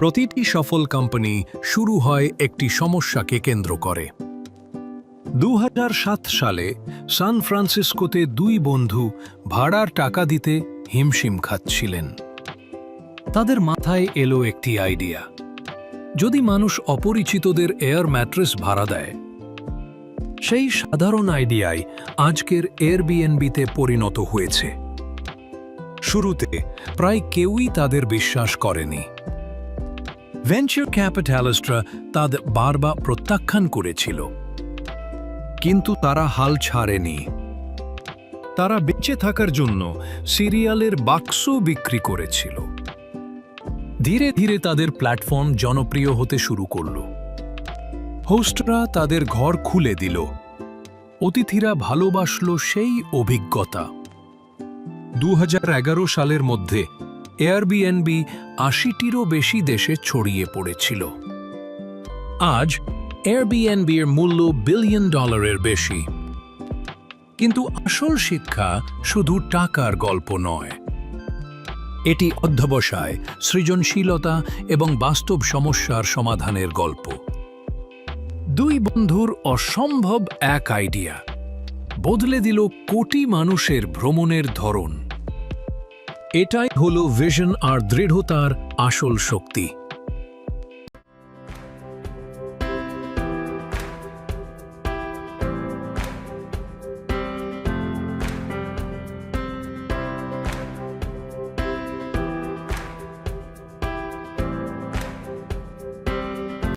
প্রতিটি সফল কোম্পানি শুরু হয় একটি সমস্যাকে কেন্দ্র করে। দু হাজার সাত সালে সান ফ্রান্সিসকোতে দুই বন্ধু ভাড়ার টাকা দিতে হিমশিম খাচ্ছিলেন। তাদের মাথায় এলো একটি আইডিয়া যদি মানুষ অপরিচিতদের এয়ার ম্যাট্রেস ভাড়া দেয়, সেই সাধারণ আইডিয়াই আজকের এয়ারবিএনবিতে পরিণত হয়েছে। শুরুতে প্রায় কেউই তাদের বিশ্বাস করেনি। ভেঞ্চার ক্যাপিটালিস্টরা তাদের বারবার প্রত্যাখ্যান করেছিল। কিন্তু তারা হাল ছাড়েনি। তারা বেঁচে থাকার জন্য সিরিয়ালের বাক্স বিক্রি করেছিল। ধীরে ধীরে তাদের প্ল্যাটফর্ম জনপ্রিয় হতে শুরু করল। হোস্টরা তাদের ঘর খুলে দিল। অতিথিরা ভালোবাসল সেই অভিজ্ঞতা। দু হাজার এগারো সালের মধ্যে এয়ারবিএনবি আশিটিরও বেশি দেশে ছড়িয়ে পড়েছিল। আজ এয়ারবিএনবির মূল্য বিলিয়ন ডলারের বেশি। কিন্তু আসল শিক্ষা শুধু টাকার গল্প নয়। এটি অধ্যবসায়, সৃজনশীলতা এবং বাস্তব সমস্যার সমাধানের গল্প। দুই বন্ধুর অসম্ভব এক আইডিয়া বদলে দিল কোটি মানুষের ভ্রমণের ধরন। এটাই হলো ভিশন আর দৃঢ়তার আসল শক্তি।